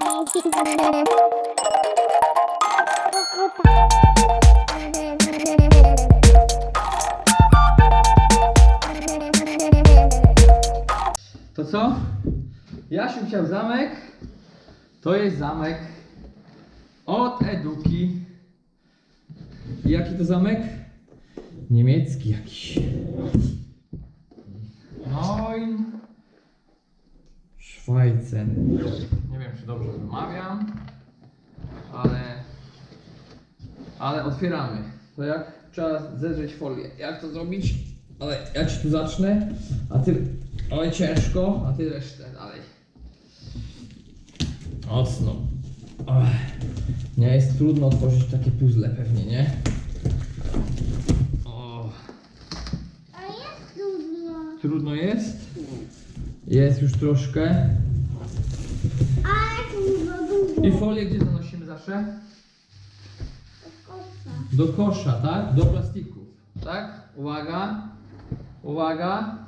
To co? Jasiu chciał zamek. To jest zamek od Eduki. Jaki to zamek? Niemiecki jakiś. Schweizen. Nie wiem, czy dobrze wymawiam, ale, ale otwieramy. To jak trzeba zedrzeć folię. Jak to zrobić? Ale ja ci tu zacznę, a ty. Oj, ciężko, a ty resztę dalej. Mocno. Ach. Nie jest trudno otworzyć takie puzzle pewnie, nie? O, A jest trudno. trudno jest? Jest już troszkę. I folię gdzie zanosimy zawsze? Do kosza, tak? Do plastiku. Tak? Uwaga. Uwaga.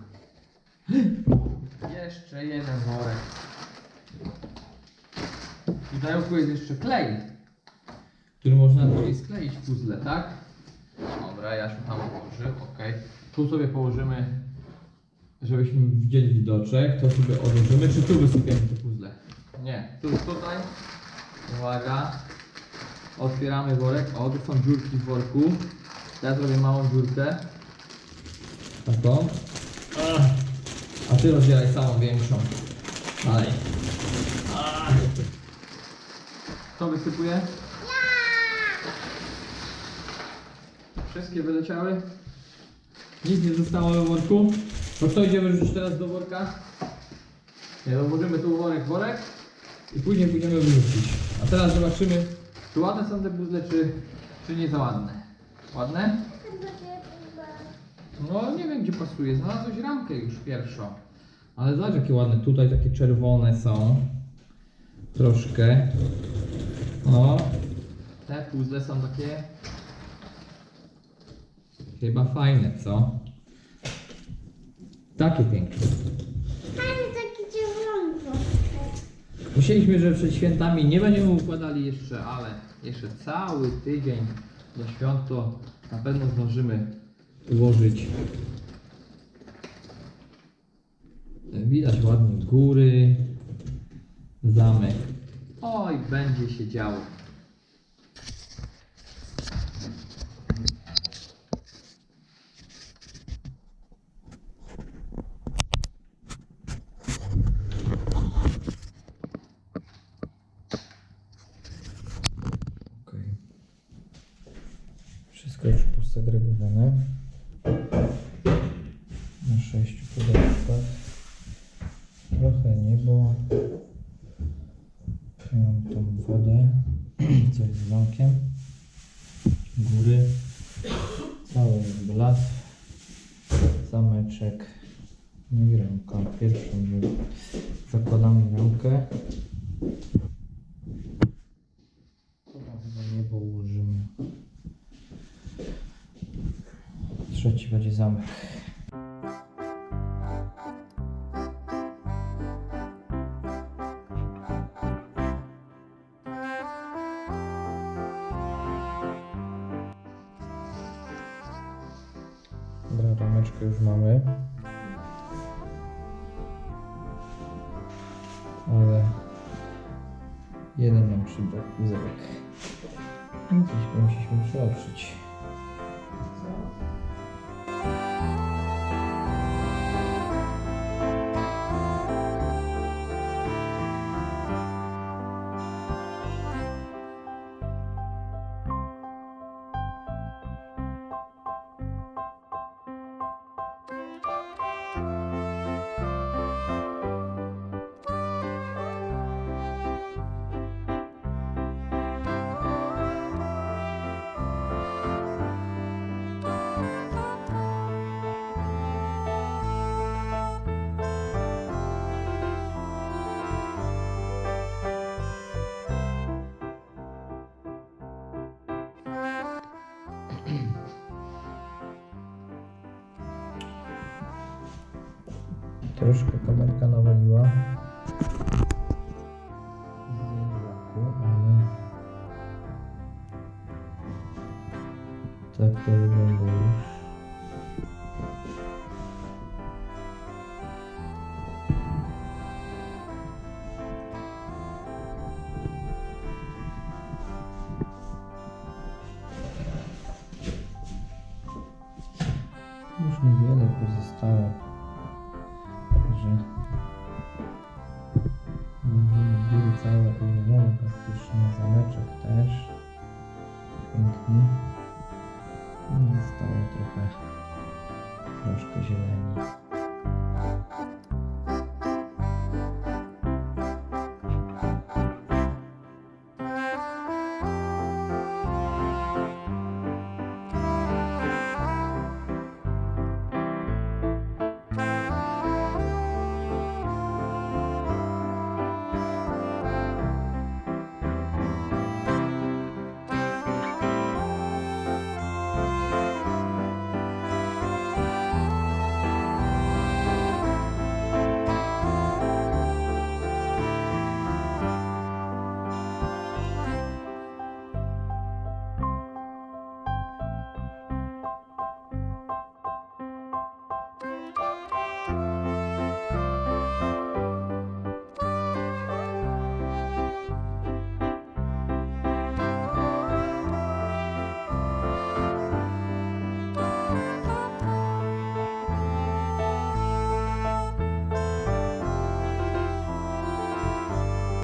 Jeszcze jeden worek. W pudełku jest jeszcze klej, który można tutaj skleić puzzle, tak? Dobra, ja się tam położył, ok. Tu sobie położymy, żebyśmy widzieli widoczek. To sobie odłożymy. Czy tu wysypiemy te puzzle? Nie, tu, tutaj. Uwaga. Otwieramy worek. O, tu są dziurki w worku. Ja zrobię małą dziurkę. Taką. A ty rozdzielaj samą większą. Dalej. Kto wysypuje? Wszystkie wyleciały? Nic nie zostało we worku? To kto idzie wyrzucić teraz do worka? Nie, to włożymy tu worek, worek i później pójdziemy wyrzucić. A teraz zobaczymy, czy ładne są te puzzle, czy, czy nie za ładne. Ładne? No nie wiem gdzie pasuje. Znalazłeś ramkę już pierwszą. Ale zobacz jakie ładne. Tutaj takie czerwone są. Troszkę. O. Te puzzle są takie. Chyba fajne, co? Takie piękne. Fajny taki troszkę. Myśleliśmy, że przed świętami nie będziemy układali jeszcze, ale jeszcze cały tydzień do świąt to na pewno zdążymy ułożyć. Widać ładnie góry, zamek. Oj, będzie się działo. Wszystko już posegregowane. Na sześciu pudełkach. Trochę niebo. Tu Mam tą wodę, co jest z zamkiem. Góry. Cały las. Zameczek. No i ręka. Pierwszą zakładamy rękę. To tam chyba niebo ułożymy. Trzeci będzie zamek. Dobra, rameczkę już mamy. Ale jeden nam przybrak puzełek. Gdzieś go musieliśmy przeoprzyć. Troszkę kamerka nawaliła. Tak to wygląda już. Praktycznie, zameczek też. Piękny. I Zostało trochę troszkę zielenic.